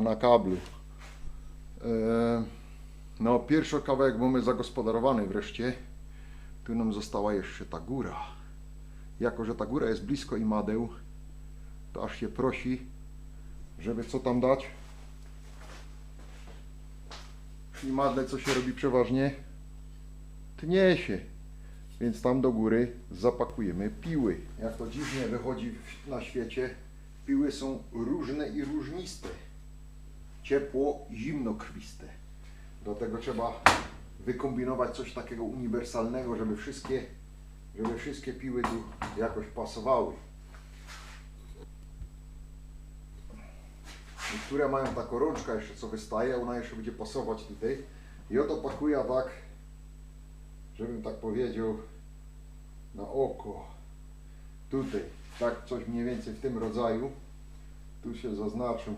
na kablu. E, No, pierwszy kawałek mamy zagospodarowany wreszcie. Tu nam została jeszcze ta góra. Jako, że ta góra jest blisko imadeł, to aż się prosi, żeby co tam dać. W imadle co się robi przeważnie? Tnie się. Więc tam do góry zapakujemy piły. Jak to dziwnie wychodzi na świecie, piły są różne i różniste. Ciepło, zimnokrwiste. Do tego trzeba wykombinować coś takiego uniwersalnego, żeby wszystkie, żeby wszystkie piły tu jakoś pasowały. Niektóre mają taką rączkę jeszcze co wystaje, ona jeszcze będzie pasować tutaj. I oto pakuję tak, żebym tak powiedział, na oko. Tutaj, tak coś mniej więcej w tym rodzaju. Tu się zaznaczył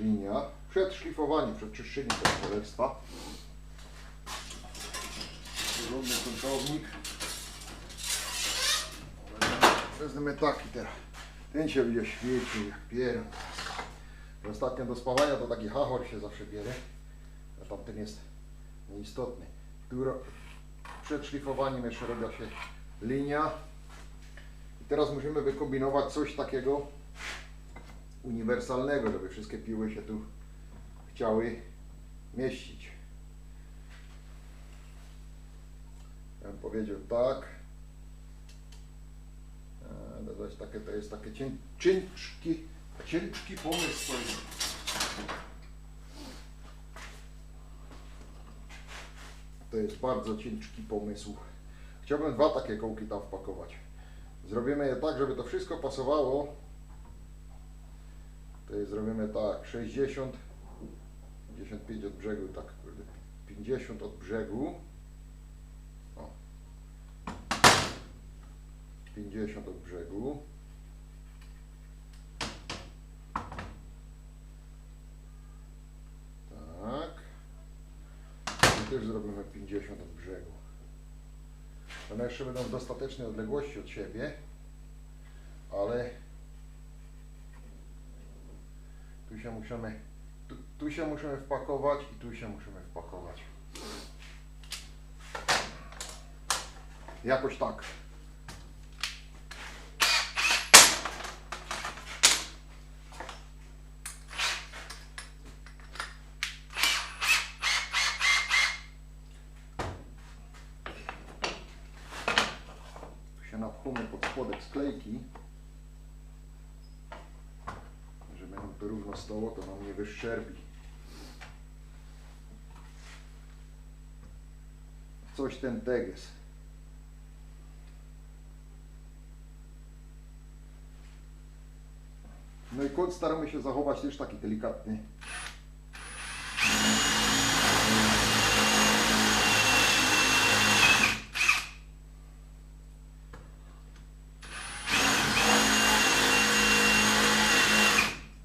linia. Przed szlifowaniem, przed czyszczeniem tego cholerstwa. Porządny kątownik. Wezmę taki teraz. Ten się będzie świecił jak pieron. Ostatnio do spawania to taki hachor się zawsze bierze. A tamten jest nieistotny. Przed szlifowaniem jeszcze robi się linia. I teraz musimy wykombinować coś takiego uniwersalnego, żeby wszystkie piły się tu chciały mieścić. Ja bym powiedział tak. E, Dodać takie, to jest takie ciężki, ciężki pomysł. to jest. To jest bardzo ciężki pomysł. Chciałbym dwa takie kołki tam wpakować. Zrobimy je tak, żeby to wszystko pasowało. Jest zrobimy tak, 60, 55 od brzegu, tak, kurde, 50 od brzegu. O. 50 od brzegu. Tak. I też zrobimy 50 od brzegu. One jeszcze będą w dostatecznej odległości od siebie, ale tu się musimy, tu, tu się musimy wpakować i tu się musimy wpakować. Jakoś tak. Się napchamy pod spodek sklejki. Żeby nam to równo stało, to nam nie wyszczerbi. Coś ten teges. No i kąt staramy się zachować też taki delikatny.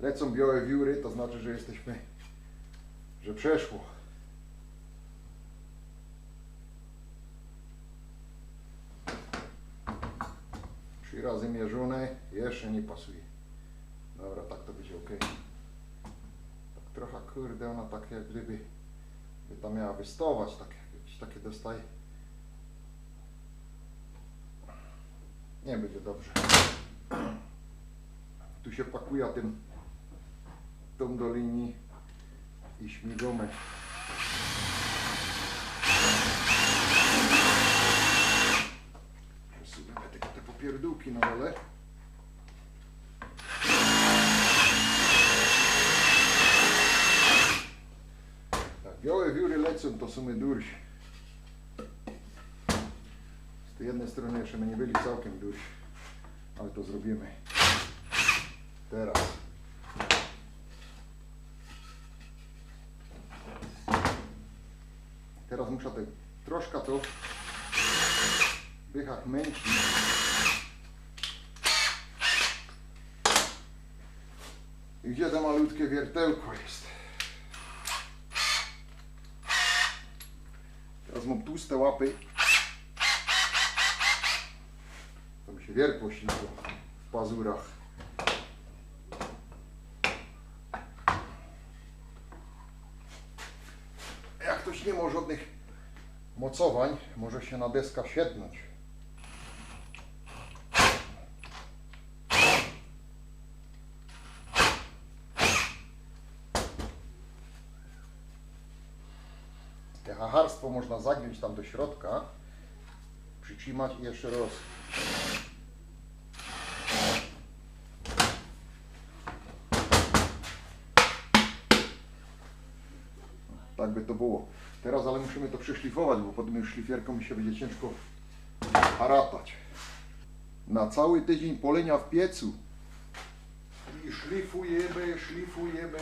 Lecą białe wióry, to znaczy, że jesteśmy, że przeszło. Trzy razy mierzone, jeszcze nie pasuje. Dobra, tak to będzie ok. Tak trochę kurde, ona tak jak gdyby by tam miała wystować, tak jakieś takie dostaje. Nie będzie dobrze. Tu się pakuje tym tą do linii i śmigamy. Przesuwamy tylko te popierdółki na dole. Tak, białe wióry lecą, to są durś. Z tej jednej strony jeszcze my nie byli całkiem durś, ale to zrobimy teraz. Teraz muszę te, troszkę to wychach męcić. I gdzie to malutkie wiertełko jest? Teraz mam tłuste łapy. To mi się wiertło ślizło w pazurach. być nie ma żadnych mocowań, może się na deska siednąć. Te hacharstwo można zagiąć tam do środka, przytrzymać i jeszcze raz. Tak by to było. Teraz ale musimy to przyszlifować, bo potem już szlifierką mi się będzie ciężko haratać. Na cały tydzień polenia w piecu. I szlifujemy, szlifujemy.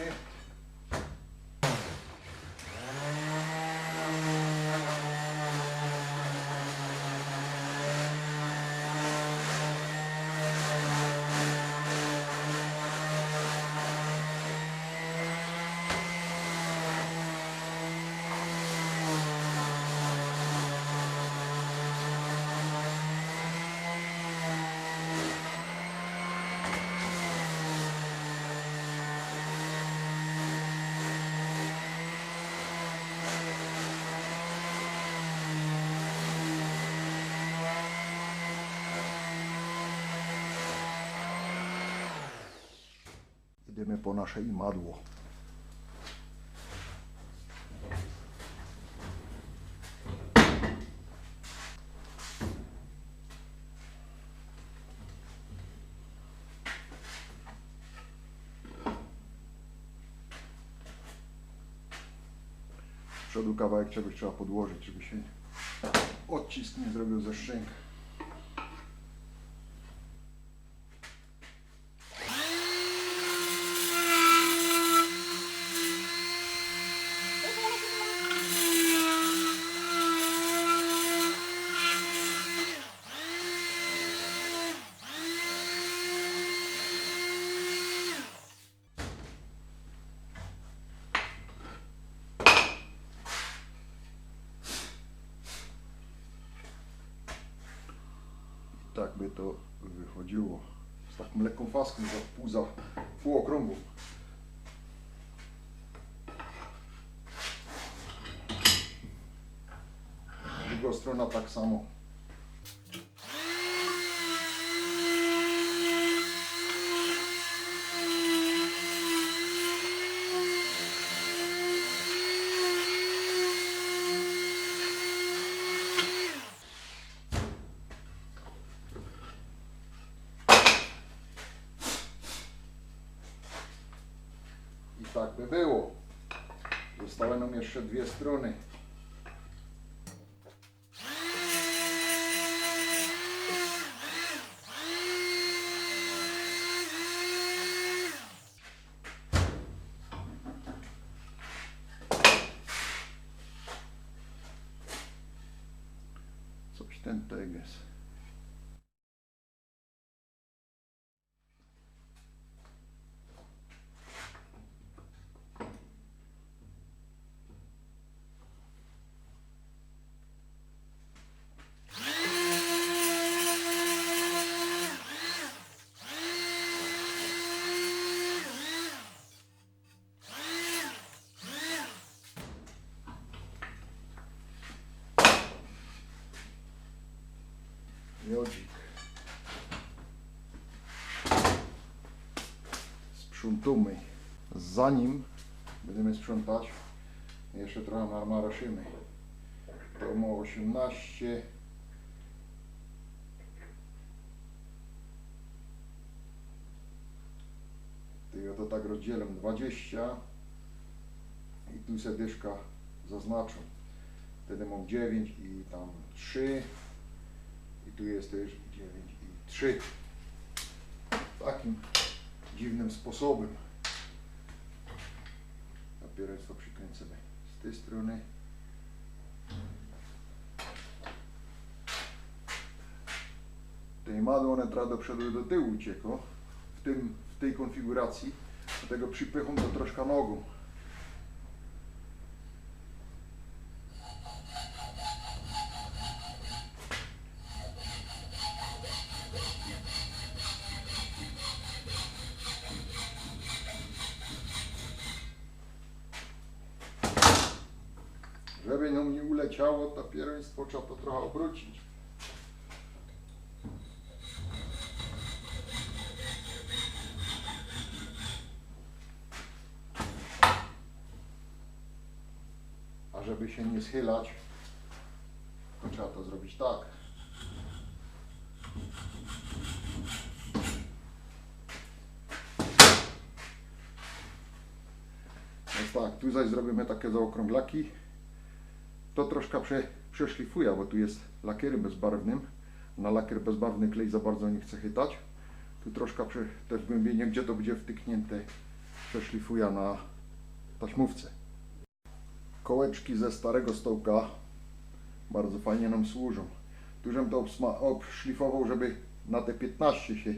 Idziemy po nasze imadło. Przodu kawałek czegoś trzeba podłożyć, żeby się odcisk nie zrobił ze szczęk. tak by to wychodziło. Z taką lekką faską za pół, za pół okrągłą. Druga strona tak samo. I tak by było. Zostały nam jeszcze dwie strony. Sprzątamy. Zanim będziemy sprzątać, jeszcze trochę namaraszymy. To ma 18. Tego to tak rozdzielam 20 i tu serdyszka zaznaczam. Wtedy mam 9 i tam 3 i tu jest też 9 i 3. Takim dziwnym sposobem. Papierestwo przykręcamy z tej strony. Tej one teraz do przodu do tyłu uciekło. W, tym, w tej konfiguracji. Dlatego przypycham to troszkę nogą. Żeby nam nie uleciało to pieroństwo, trzeba to trochę obrócić. A żeby się nie schylać, to trzeba to zrobić tak. Więc tak, tu zaś zrobimy takie zaokrąglaki. To troszkę prze, przeszlifuję, bo tu jest lakierem bezbarwnym. Na lakier bezbarwny klej za bardzo nie chce chytać. Tu troszkę prze, te wgłębienie, gdzie to będzie wtyknięte, przeszlifuję na taśmówce. Kołeczki ze starego stołka bardzo fajnie nam służą. Tu żem to obszlifował, żeby na te 15 się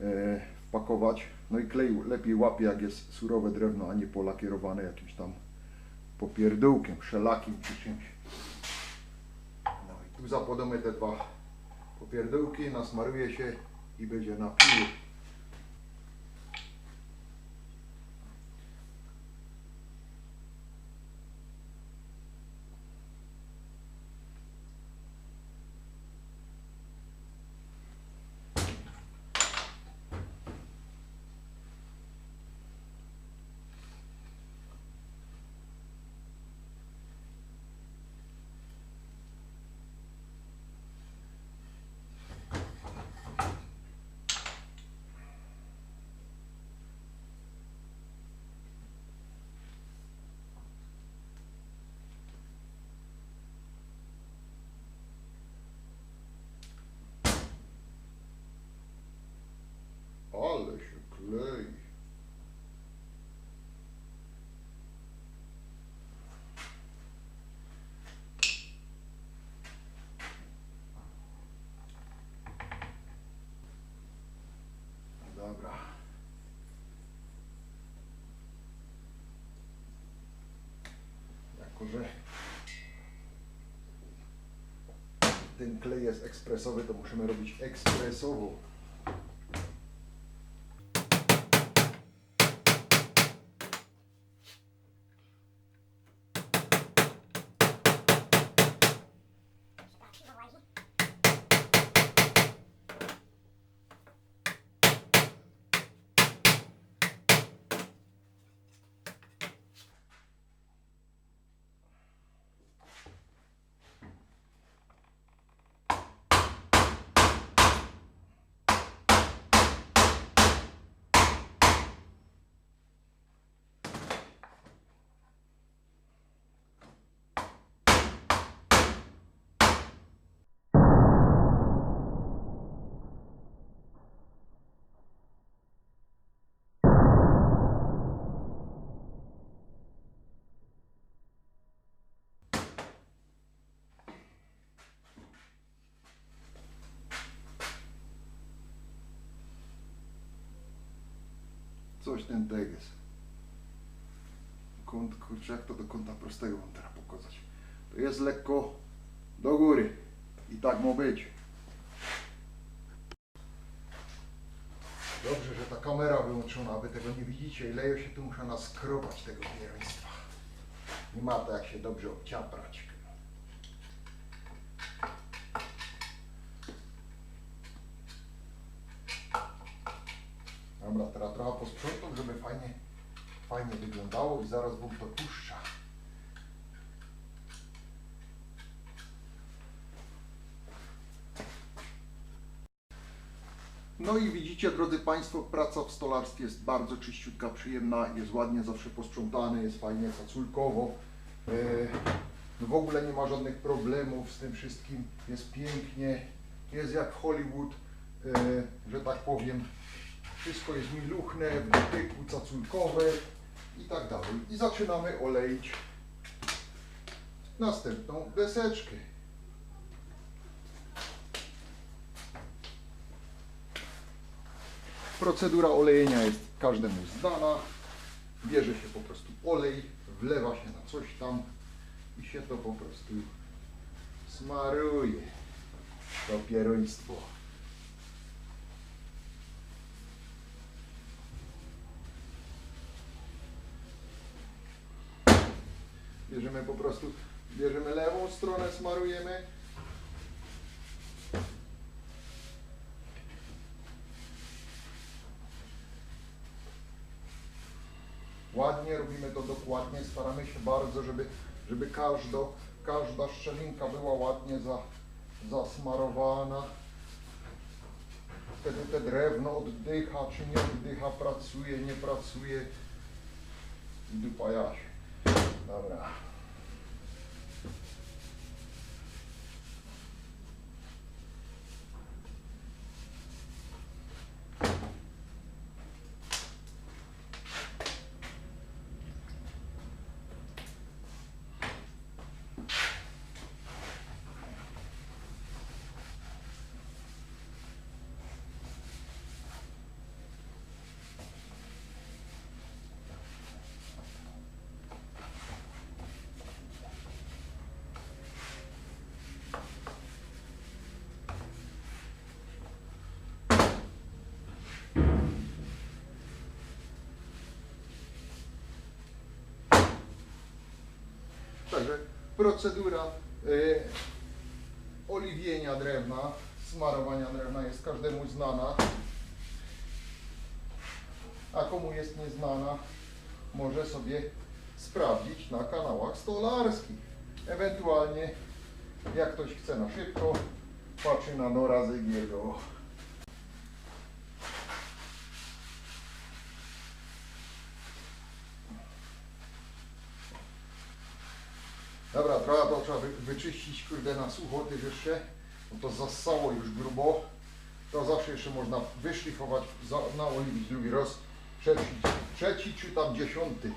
e, wpakować. No i klej lepiej łapie, jak jest surowe drewno, a nie polakierowane jakimś tam popierdółkiem, szelakiem czy czymś. Tu zapodamy te dwa popierdółki, nasmaruje się i będzie na piły. Ale się klei. Dobra. Jako, że ten klej jest ekspresowy, to musimy robić ekspresowo. Coś ten teges. Kąt, kurczę, jak to do kąta prostego mam teraz pokazać. To jest lekko do góry. I tak ma być. Dobrze, że ta kamera wyłączona, wy tego nie widzicie. Ile się tu muszę naskrobać tego pierństwa. Nie ma to jak się dobrze obciaprać. Dobra, teraz trochę posprzątam, żeby fajnie, fajnie wyglądało i zaraz Bóg to puszcza. No i widzicie, drodzy Państwo, praca w stolarstwie jest bardzo czyściutka, przyjemna, jest ładnie zawsze posprzątane, jest fajnie faculkowo. E, no w ogóle nie ma żadnych problemów z tym wszystkim, jest pięknie, jest jak w Hollywood, e, że tak powiem. Wszystko jest miluchne, w dotyku, caculkowe i tak dalej. I zaczynamy oleić następną deseczkę. Procedura olejenia jest każdemu znana. Bierze się po prostu olej, wlewa się na coś tam i się to po prostu smaruje. To Bierzemy po prostu, bierzemy lewą stronę, smarujemy. Ładnie robimy to dokładnie, staramy się bardzo, żeby, żeby każdo, każda szczelinka była ładnie za, zasmarowana. Wtedy te drewno oddycha, czy nie oddycha, pracuje, nie pracuje. Dupa. Dobra. Procedura y, oliwienia drewna, smarowania drewna jest każdemu znana. A komu jest nieznana, może sobie sprawdzić na kanałach stolarskich. Ewentualnie, jak ktoś chce na szybko, patrzy na Nora Zygiego. Dobra, trochę to trzeba wy, wyczyścić, kurde, na sucho też jeszcze, bo to zassało już grubo. To zawsze jeszcze można wyszlifować, naoliwić drugi raz, trzeci, trzeci czy tam dziesiąty.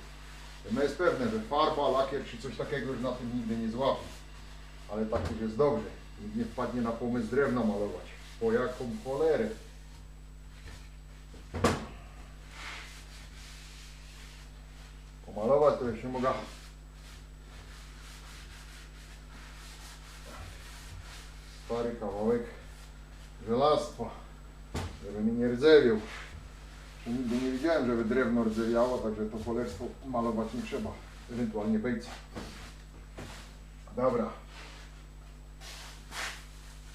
No jest pewne, że farba, lakier czy coś takiego już na tym nigdy nie złapie. Ale tak już jest dobrze. Nikt nie wpadnie na pomysł drewna malować. Po jaką cholerę. Pomalować to jeszcze mogę stary kawałek żelastwa, żeby mi nie rdzewiał. Nigdy nie widziałem, żeby drewno rdzewiało, także to cholerstwo malować nie trzeba. Ewentualnie bejca. Dobra.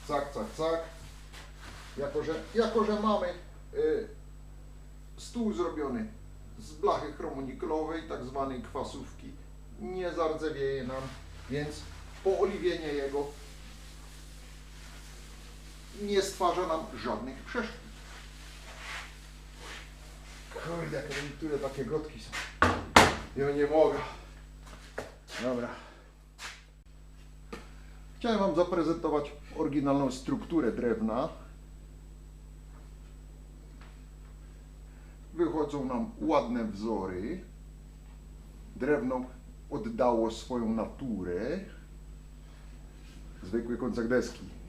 Cak, cak, cak. Jako, że, jako, że mamy y, stół zrobiony z blachy chromoniklowej, tak zwanej kwasówki, nie zardzewieje nam, więc pooliwienie jego nie stwarza nam żadnych przeszkód. Kurde, jakie niektóre takie gotki są. Ja nie mogę. Dobra. Chciałem Wam zaprezentować oryginalną strukturę drewna. Wychodzą nam ładne wzory. Drewno oddało swoją naturę. Zwykły koncek deski.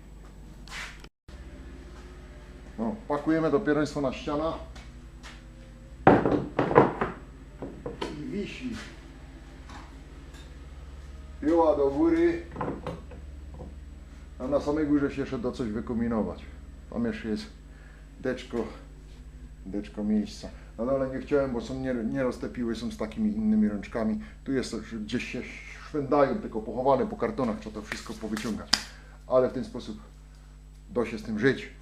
No, pakujemy dopiero państwo na ściana i wisi. Piła do góry, a na samej górze się jeszcze da coś wykombinować. Tam jeszcze jest deczko, deczko miejsca. Na dole nie chciałem, bo są nie, nieraz te piły są z takimi innymi rączkami. Tu jest gdzieś się szwędają, tylko pochowane po kartonach, trzeba to wszystko powyciągać. Ale w ten sposób da się z tym żyć.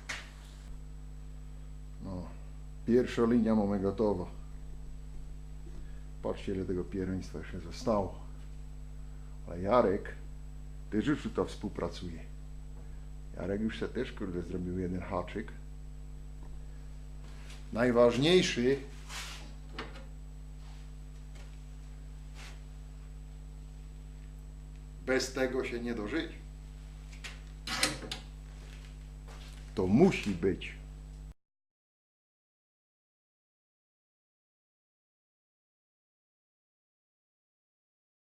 Pierwsza linia mamy gotowa. Patrzcie, ile tego piereństwa jeszcze zostało. Ale Jarek też już tutaj współpracuje. Jarek już się też, kurde, zrobił jeden haczyk. Najważniejszy bez tego się nie dożyć. To musi być